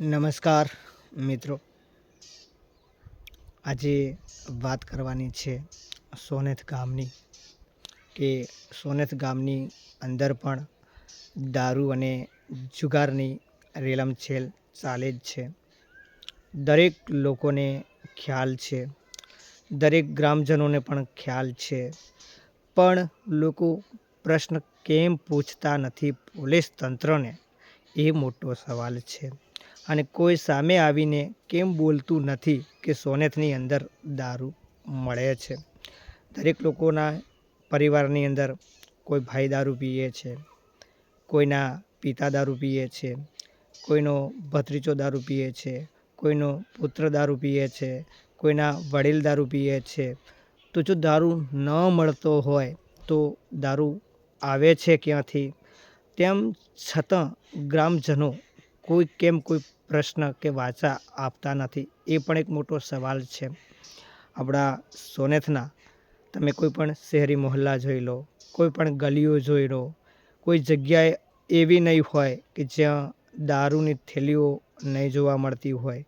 નમસ્કાર, મિત્રો. આજે વાત કરવાની છે સોનેથ ગામની, કે સોનેથ ગામની અંદર પણ દારૂ અને જુગારની રેલમછેલ ચાલે જ છે. દરેક લોકોને ખ્યાલ છે, દરેક ગ્રામજનોને પણ ખ્યાલ છે. પણ લોકો પ્રશ્ન કેમ પૂછતા નથી પોલીસ તંત્રને? એ મોટો સવાલ છે. અને કોઈ સામે આવીને કેમ બોલતું નથી કે સોનેથની અંદર દારૂ મળે છે? દરેક લોકોના પરિવારની અંદર કોઈ ભાઈ દારૂ પીએ છે, કોઈના પિતા દારૂ પીએ છે, કોઈનો ભત્રીજો દારૂ પીએ છે, કોઈનો પુત્ર દારૂ પીએ છે, કોઈના વડીલ દારૂ પીએ છે. તો જો દારૂ ન મળતો હોય તો દારૂ આવે છે ક્યાંથી? તેમ છતાં ગ્રામજનો કોઈ કેમ કોઈ પ્રશ્ન કે વાચા આપતા નથી, એ પણ એક મોટો સવાલ છે. આપણા સોનેથના, તમે કોઈ પણ શહેરી મહોલ્લા જોઈ લો, કોઈ પણ ગલીઓ જોઈ લો, કોઈ જગ્યાએ એવી નહીં હોય કે જ્યાં દારૂની થેલીઓ નહીં જોવા મળતી હોય,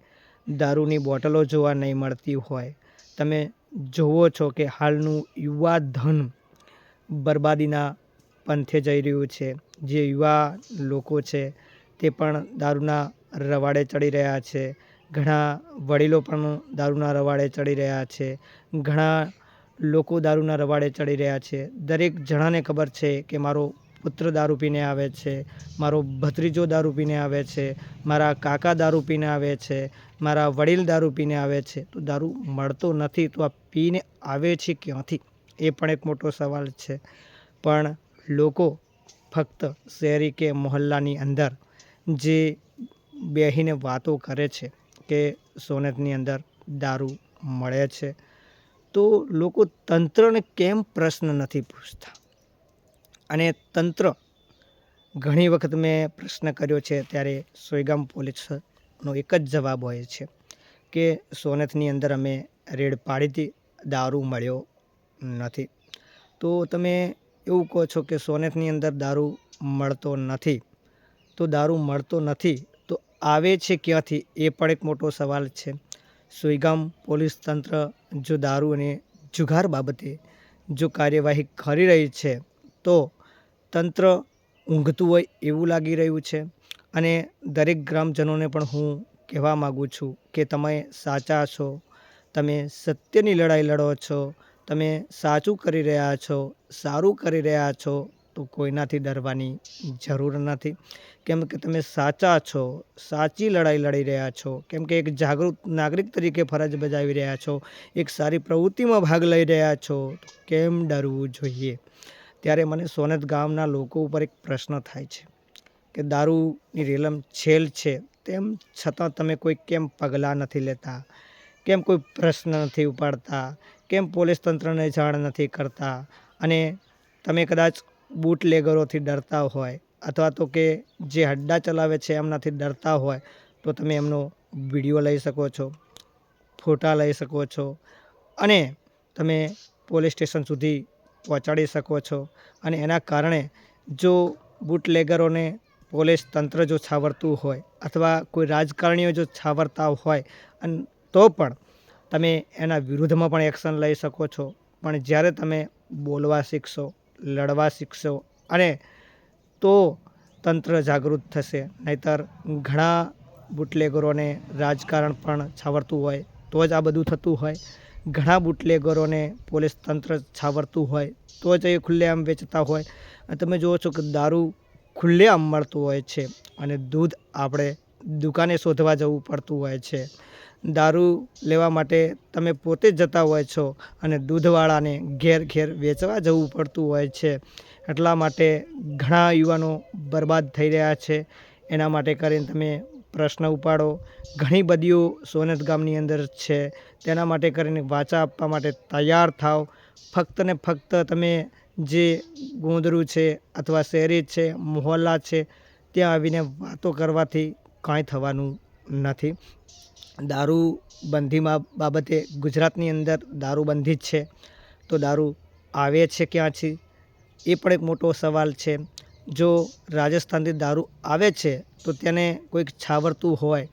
દારૂની બોટલો જોવા નહીં મળતી હોય. તમે જુઓ છો કે હાલનું યુવા ધન બરબાદીના પંથે જઈ રહ્યું છે, જે યુવા લોકો છે તે પણ દારૂના રવાડે ચડી રહ્યા છે. ઘણા વડીલો પણ દારૂના રવાડે ચડી રહ્યા છે. ઘણા લોકો દારૂના રવાડે ચડી રહ્યા છે. દરેક જણાને ખબર છે કે મારો પુત્ર દારૂ પીને આવે છે, મારો ભત્રીજો દારૂ પીને આવે છે, મારા કાકા દારૂ પીને આવે છે, મારા વડીલ દારૂ પીને આવે છે. તો દારૂ મળતો નથી, તો આ પીને આવે છે ક્યાંથી? એ પણ એક મોટો સવાલ છે. પણ લોકો ફક્ત શહેરી કે મહોલ્લાની અંદર જે બેસીને વાતો કરે છે કે સોનેટની અંદર દારૂ મળે છે, તો લોકો તંત્રને કેમ પ્રશ્ન નથી પૂછતા? અને તંત્ર ઘણી વખત મેં પ્રશ્ન કર્યો છે, ત્યારે સોયગામ પોલીસનો એક જ જવાબ હોય છે કે સોનેથની અંદર અમે રેડ પાડી હતી દારૂ મળ્યો નથી. તો તમે એવું કહો છો કે સોનેથની અંદર દારૂ મળતો નથી? તો દારૂ મળતો નથી. તો આવે છે ક્યાંથી? એ પણ એક મોટો સવાલ છે. સુઈગામ પોલીસ તંત્ર જો દારૂ અને જુગાર બાબતે જો કાર્યવાહી કરી રહી છે, તો તંત્ર ઊંઘતું હોય એવું લાગી રહ્યું છે. અને દરેક ગ્રામજનોને પણ હું કહેવા માગું છું કે તમે સાચા છો, તમે સત્યની લડાઈ લડો છો, તમે સાચું કરી રહ્યા છો, સારું કરી રહ્યા છો તો કોઈનાથી ડરવાની જરૂર નથી. કેમ કે તમે સાચા છો, સાચી લડાઈ લડી રહ્યા છો, કેમ કે એક જાગૃત નાગરિક તરીકે ફરજ બજાવી રહ્યા છો, એક સારી પ્રવૃત્તિમાં ભાગ લઈ રહ્યા છો, કેમ ડરવું જોઈએ? ત્યારે મને સોનેત ગામના લોકો ઉપર એક પ્રશ્ન થાય છે કે દારૂની રેલમ છેલ છે, તેમ છતાં તમે કોઈ કેમ પગલાં નથી લેતા? કેમ કોઈ પ્રશ્ન નથી ઉપાડતા? કેમ પોલીસ તંત્રને જાણ નથી કરતા? અને તમે કદાચ બૂટ લેગરોથી ડરતા હોય અથવા તો કે જે હડ્ડા ચલાવે છે એમનાથી ડરતા હોય, તો તમે એમનો વીડિયો લઈ શકો છો, ફોટા લઈ શકો છો અને તમે પોલીસ સ્ટેશન સુધી પહોંચાડી શકો છો. અને એના કારણે જો બુટલેગરોને પોલીસ તંત્ર જો છાવરતું હોય અથવા કોઈ રાજકારણીઓ જો છાવરતા હોય, અને તો પણ તમે એના વિરુદ્ધમાં પણ એક્શન લઈ શકો છો. પણ જ્યારે તમે બોલવા શીખશો લડવા શીખશો. અને તો તંત્ર જાગૃત થશે. નહીતર ઘણા બુટલેગરોને રાજકારણ પણ છાવરતું હોય તો જ આ બધું થતું હોય. ઘણા બુટલેગરોને પોલીસ તંત્ર છાવરતું હોય તો જ એ ખુલ્લેઆમ વેચતા હોય. અને તમે જુઓ છો કે દારૂ ખુલ્લેઆમ મળતું હોય છે. અને દૂધ આપણે દુકાને શોધવા જવું પડતું હોય છે. દારૂ લેવા માટે તમે પોતે જતા હોય છો અને દૂધવાળાને ઘેર ઘેર વેચવા જવું પડતું હોય છે. એટલા માટે ઘણા યુવાનો બરબાદ થઈ રહ્યા છે. એના માટે કરીને તમે પ્રશ્ન ઉપાડો. ઘણી બધીઓ સોનેત ગામની અંદર છે. તેના માટે કરીને વાચા આપવા માટે તૈયાર થાવ ફક્ત ને ફક્ત તમે જે ગોંદરું છે અથવા શહેરી છે, મોહલ્લા છે, ત્યાં આવીને વાતો કરવાથી કાંઈ થવાનું નથી. દારૂ બંધીમાં બાબતે ગુજરાતની અંદર દારૂબંધી જ છે. તો દારૂ આવે છે ક્યાંથી? એ પણ એક મોટો સવાલ છે. જો રાજસ્થાનથી દારૂ આવે છે, તો તેને કોઈક છાવરતું હોય,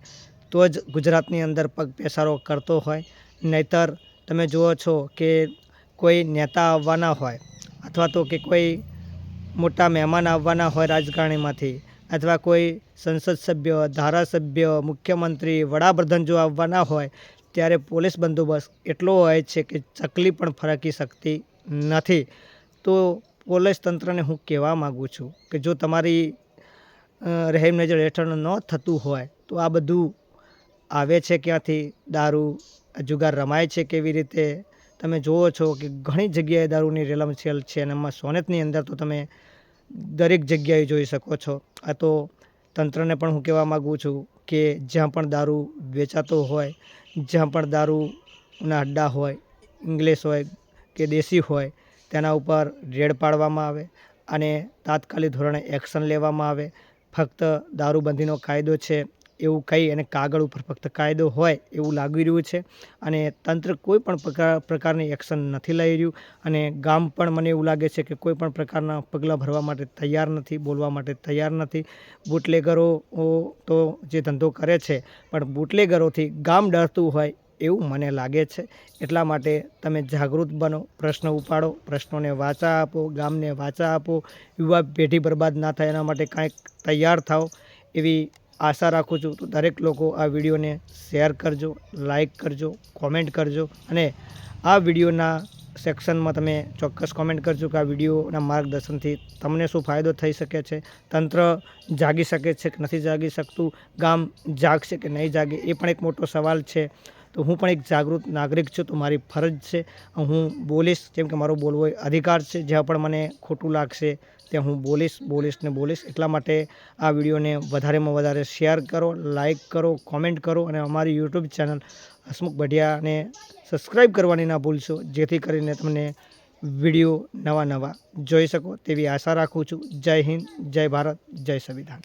તો જ ગુજરાતની અંદર પગ પેસારો કરતો હોય. નહીતર તમે જુઓ છો કે કોઈ નેતા આવવાના હોય, અથવા તો કે કોઈ મોટા મહેમાન આવવાના હોય રાજકારણીમાંથી અથવા કોઈ સંસદ સભ્ય, ધારાસભ્ય, મુખ્યમંત્રી, વડાપ્રધાન જો આવવાના હોય, ત્યારે પોલીસ બંદોબસ્ત એટલો હોય છે કે ચકલી પણ ફરકી શકતી નથી. તો પોલીસ તંત્રને હું કહેવા માગું છું કે જો તમારી રહેમ નજર હેઠળ ન થતું હોય, તો આ બધું આવે છે ક્યાંથી? દારૂ, જુગાર રમાય છે કેવી રીતે? તમે જુઓ છો કે ઘણી જગ્યાએ દારૂની રેલમછેલ છે અને એમાં સોનેતની અંદર તો તમે દરેક જગ્યાએ જોઈ શકો છો. આ તો તંત્રને પણ હું કહેવા માગું છું કે જ્યાં પણ દારૂ વેચાતો હોય, જ્યાં પણ દારૂના અડ્ડા હોય ઇંગ્લિશ હોય કે દેશી હોય, તેના ઉપર રેડ પાડવામાં આવે અને તાત્કાલિક ધોરણે એક્શન લેવામાં આવે. ફક્ત દારૂબંધીનો કાયદો છે એવું કહી અને કાગળ ઉપર ફક્ત કાયદો હોય એવું લાગી રહ્યું છે અને તંત્ર કોઈ પણ પ્રકાર, પ્રકારની એક્શન નથી લઈ રહ્યું અને ગામ પણ મને એવું લાગે છે કે કોઈ પણ પ્રકારના પગલાં ભરવા માટે તૈયાર નથી, બોલવા માટે તૈયાર નથી. બુટલેગરો તો જે ધંધો કરે છે, પણ બુટલેગરોથી ગામ ડરતું હોય એવું મને લાગે છે. એટલા માટે તમે જાગૃત બનો, પ્રશ્ન ઉપાડો, પ્રશ્નોને વાચા આપો, ગામને વાચા આપો. યુવા પેઢી બરબાદ ના થાય એના માટે કાંઈક તૈયાર થાઓ એવી આશા રાખું છું તો દરેક લોકો આ વિડીયોને શેર કરજો લાઇક કરજો, કોમેન્ટ કરજો અને આ વિડીયોના સેક્શનમાં તમે ચોક્કસ કોમેન્ટ કરજો કે આ વિડીયોના માર્ગદર્શનથી તમને શું ફાયદો થઈ શકે છે, તંત્ર જાગી શકે છે કે નથી જાગી શકતું, ગામ જાગશે કે નહીં જાગે એ પણ એક મોટો સવાલ છે. તો હું પણ એક જાગૃત નાગરિક છું, તો મારી ફરજ છે. હું બોલીશ, જેમ કે મારો બોલવો અધિકાર છે. જ્યાં પણ મને ખોટું લાગશે, ત્યાં હું બોલીશ બોલીશ ને બોલીશ. એટલા માટે આ વિડીયોને વધારેમાં વધારે શેર કરો લાઇક કરો, કોમેન્ટ કરો અને અમારી યુટ્યુબ ચેનલ હસમુખ બઢિયાને સબસ્ક્રાઈબ કરવાની ના ભૂલશો, જેથી કરીને તમને વીડિયો નવા નવા જોઈ શકો. તેવી આશા રાખું છું. જય હિન્દ, જય ભારત, જય સંવિધાન.